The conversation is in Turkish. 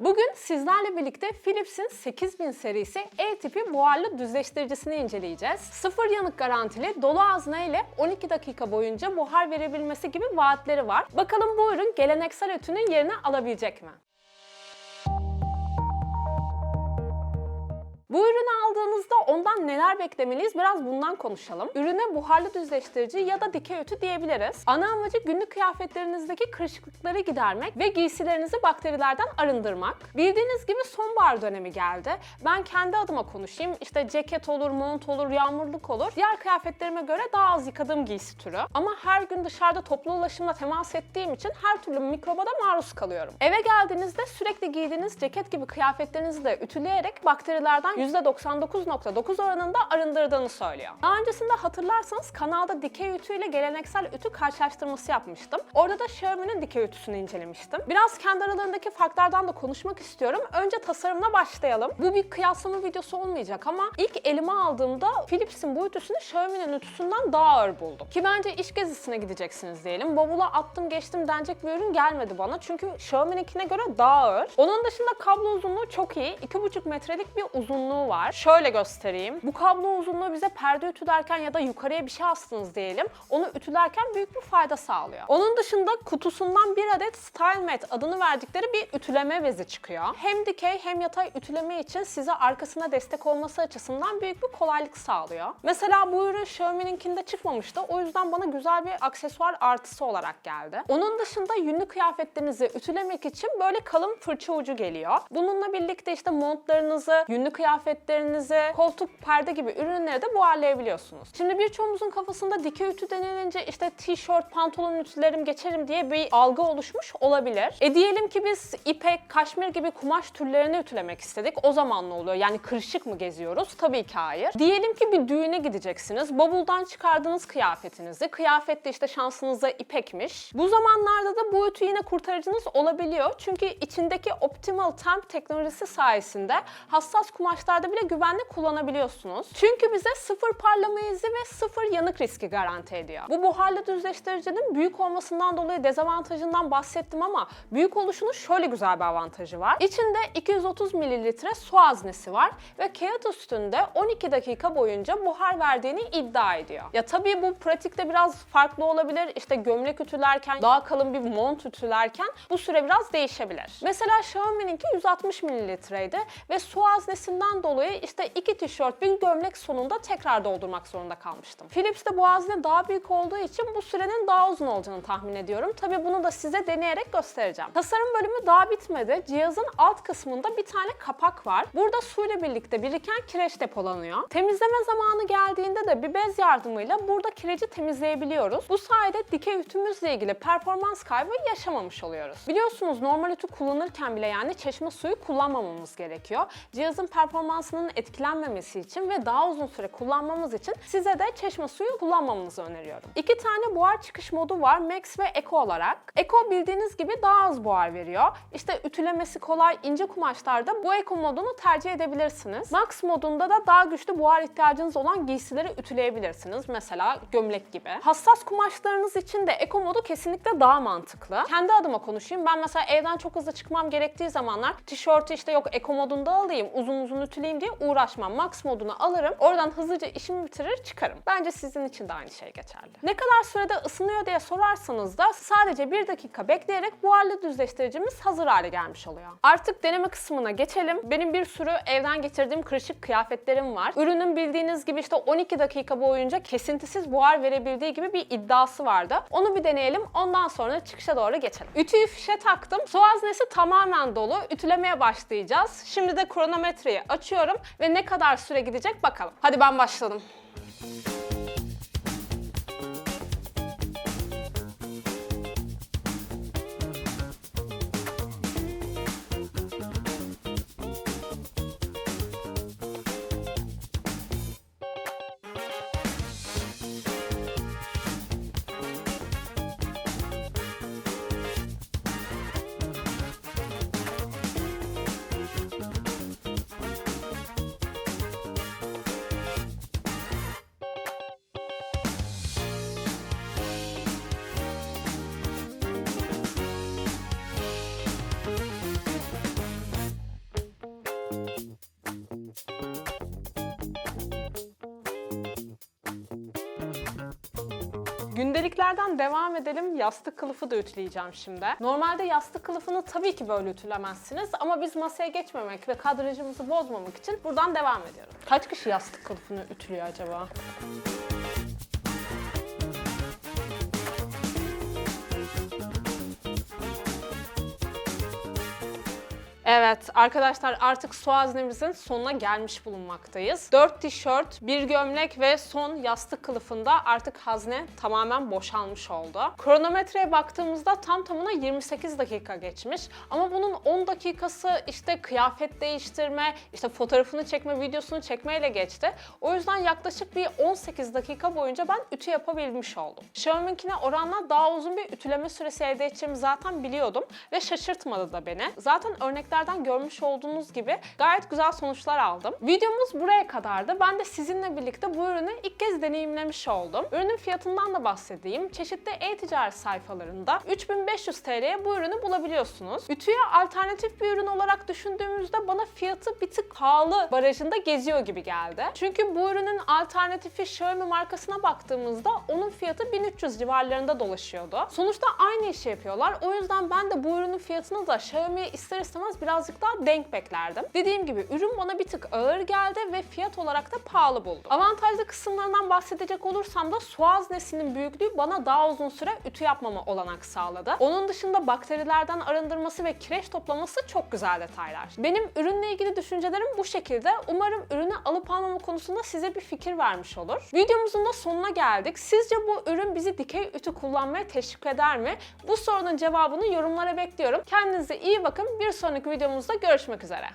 Bugün sizlerle birlikte Philips'in 8000 serisi E tipi buharlı düzleştiricisini inceleyeceğiz. Sıfır yanık garantili dolu ağzına ile 12 dakika boyunca buhar verebilmesi gibi vaatleri var. Bakalım bu ürün geleneksel ütünün yerini alabilecek mi? Bu ürünü aldığınızda ondan neler beklemeliyiz biraz bundan konuşalım. Ürüne buharlı düzleştirici ya da dikey ütü diyebiliriz. Ana amacı günlük kıyafetlerinizdeki kırışıklıkları gidermek ve giysilerinizi bakterilerden arındırmak. Bildiğiniz gibi sonbahar dönemi geldi. Ben kendi adıma konuşayım. İşte ceket olur, mont olur, yağmurluk olur. Diğer kıyafetlerime göre daha az yıkadığım giysi türü. Ama her gün dışarıda toplu ulaşımla temas ettiğim için her türlü mikroba da maruz kalıyorum. Eve geldiğinizde sürekli giydiğiniz ceket gibi kıyafetlerinizi de ütüleyerek bakterilerden %99.9 oranında arındırdığını söylüyor. Daha öncesinde hatırlarsanız kanalda dikey ütü ile geleneksel ütü karşılaştırması yapmıştım. Orada da Xiaomi'nin dikey ütüsünü incelemiştim. Biraz kendi aralarındaki farklardan da konuşmak istiyorum. Önce tasarımla başlayalım. Bu bir kıyaslama videosu olmayacak ama ilk elime aldığımda Philips'in bu ütüsünü Xiaomi'nin ütüsünden daha ağır buldum. Ki bence iş gezisine gideceksiniz diyelim. Bavula attım geçtim denecek bir ürün gelmedi bana. Çünkü Xiaomi'ninkine göre daha ağır. Onun dışında kablo uzunluğu çok iyi. 2,5 metrelik bir uzunluğu var. Şöyle göstereyim. Bu kablo uzunluğu bize perde ütülerken ya da yukarıya bir şey astınız diyelim. Onu ütülerken büyük bir fayda sağlıyor. Onun dışında kutusundan bir adet StyleMat adını verdikleri bir ütüleme bezi çıkıyor. Hem dikey hem yatay ütüleme için size arkasına destek olması açısından büyük bir kolaylık sağlıyor. Mesela bu ürün Xiaomi'ninkinde çıkmamıştı. O yüzden bana güzel bir aksesuar artısı olarak geldi. Onun dışında yünlü kıyafetlerinizi ütülemek için böyle kalın fırça ucu geliyor. Bununla birlikte işte montlarınızı, yünlü kıyafetlerinizi, koltuk, perde gibi ürünleri de buharlayabiliyorsunuz. Şimdi birçoğumuzun kafasında dikey ütü denilince işte tişört, pantolon ütülerim geçerim diye bir algı oluşmuş olabilir. E diyelim ki biz ipek, kaşmir gibi kumaş türlerini ütülemek istedik. O zaman ne oluyor? Yani kırışık mı geziyoruz? Tabii ki hayır. Diyelim ki bir düğüne gideceksiniz. Bavuldan çıkardığınız kıyafetinizi. Kıyafette işte şansınıza ipekmiş. Bu zamanlarda da bu ütü yine kurtarıcınız olabiliyor. Çünkü içindeki Optimal Temp teknolojisi sayesinde hassas kumaşlarda bile güvenli kullanabiliyorsunuz. Çünkü bize sıfır parlama izi ve sıfır yanık riski garanti ediyor. Bu buharlı düzleştiricinin büyük olmasından dolayı dezavantajından bahsettim ama büyük oluşunun şöyle güzel bir avantajı var. İçinde 230 mililitre su haznesi var ve kağıt üstünde 12 dakika boyunca buhar verdiğini iddia ediyor. Ya tabii bu pratikte biraz farklı olabilir. İşte gömlek ütülerken, daha kalın bir mont ütülerken bu süre biraz değişebilir. Mesela Xiaomi'ninki 160 mililitreydi ve su haznesinden dolayı işte iki tişört, bir gömlek sonunda tekrar doldurmak zorunda kalmıştım. Philips'te bu hazne daha büyük olduğu için bu sürenin daha uzun olacağını tahmin ediyorum. Tabii bunu da size deneyerek göstereceğim. Tasarım bölümü daha bitmedi. Cihazın alt kısmında bir tane kapak var. Burada suyla birlikte biriken kireç depolanıyor. Temizleme zamanı geldiğinde de bir bez yardımıyla burada kireci temizleyebiliyoruz. Bu sayede dikey ütümüzle ilgili performans kaybı yaşamamış oluyoruz. Biliyorsunuz normal ütü kullanırken bile yani çeşme suyu kullanmamamız gerekiyor. Cihazın performansının etkilenmemesi için ve daha uzun süre kullanmamız için size de çeşme suyu kullanmamanızı öneriyorum. İki tane buhar çıkış modu var Max ve Eco olarak. Eco bildiğiniz gibi daha az buhar veriyor. İşte ütülemesi kolay ince kumaşlarda bu Eco modunu tercih edebilirsiniz. Max modunda da daha güçlü buhar ihtiyacınız olan giysileri ütüleyebilirsiniz. Mesela gömlek gibi. Hassas kumaşlarınız için de Eco modu kesinlikle daha mantıklı. Kendi adıma konuşayım. Ben mesela evden çok hızlı çıkmam gerektiği zamanlar tişörtü işte yok Eco modunda alayım, uzun uzun ütüleyeyim diye uğraşmam. Max modunu alırım. Oradan hızlıca işimi bitirir çıkarım. Bence sizin için de aynı şey geçerli. Ne kadar sürede ısınıyor diye sorarsanız da sadece bir dakika bekleyerek buharlı düzleştiricimiz hazır hale gelmiş oluyor. Artık deneme kısmına geçelim. Benim bir sürü evden getirdiğim kırışık kıyafetlerim var. Ürünün bildiğiniz gibi işte 12 dakika boyunca kesintisiz buhar verebildiği gibi bir iddiası vardı. Onu bir deneyelim. Ondan sonra çıkışa doğru geçelim. Ütüyü fişe taktım. Su haznesi tamamen dolu. Ütülemeye başlayacağız. Şimdi de kronometreyi açıyorum ve ne kadar süre gidecek bakalım. Hadi ben başladım. Gündeliklerden devam edelim. Yastık kılıfı da ütüleyeceğim şimdi. Normalde yastık kılıfını tabii ki böyle ütülemezsiniz ama biz masaya geçmemek ve kadrajımızı bozmamak için buradan devam ediyoruz. Kaç kişi yastık kılıfını ütülüyor acaba? Evet arkadaşlar artık su haznemizin sonuna gelmiş bulunmaktayız. 4 tişört, bir gömlek ve son yastık kılıfında artık hazne tamamen boşalmış oldu. Kronometreye baktığımızda tam tamına 28 dakika geçmiş. Ama bunun 10 dakikası işte kıyafet değiştirme, işte fotoğrafını çekme, videosunu çekmeyle geçti. O yüzden yaklaşık bir 18 dakika boyunca ben ütü yapabilmiş oldum. Xiaomi'nkine oranla daha uzun bir ütüleme süresi elde edeceğimi zaten biliyordum ve şaşırtmadı da beni. Zaten örneklerden görmüş olduğunuz gibi gayet güzel sonuçlar aldım. Videomuz buraya kadardı. Ben de sizinle birlikte bu ürünü ilk kez deneyimlemiş oldum. Ürünün fiyatından da bahsedeyim. Çeşitli e-ticaret sayfalarında 3500 TL'ye bu ürünü bulabiliyorsunuz. Ütüye alternatif bir ürün olarak düşündüğümüzde bana fiyatı bir tık pahalı barajında geziyor gibi geldi. Çünkü bu ürünün alternatifi Xiaomi markasına baktığımızda onun fiyatı 1300 civarlarında dolaşıyordu. Sonuçta aynı işi yapıyorlar. O yüzden ben de bu ürünün fiyatını da Xiaomi'ye ister istemez birazcık daha denk beklerdim. Dediğim gibi ürün bana bir tık ağır geldi ve fiyat olarak da pahalı buldum. Avantajlı kısımlarından bahsedecek olursam da su haznesinin büyüklüğü bana daha uzun süre ütü yapmama olanak sağladı. Onun dışında bakterilerden arındırması ve kireç toplaması çok güzel detaylar. Benim ürünle ilgili düşüncelerim bu şekilde. Umarım ürünü alıp almama konusunda size bir fikir vermiş olur. Videomuzun da sonuna geldik. Sizce bu ürün bizi dikey ütü kullanmaya teşvik eder mi? Bu sorunun cevabını yorumlara bekliyorum. Kendinize iyi bakın. Bir sonraki videomuzda görüşmek üzere.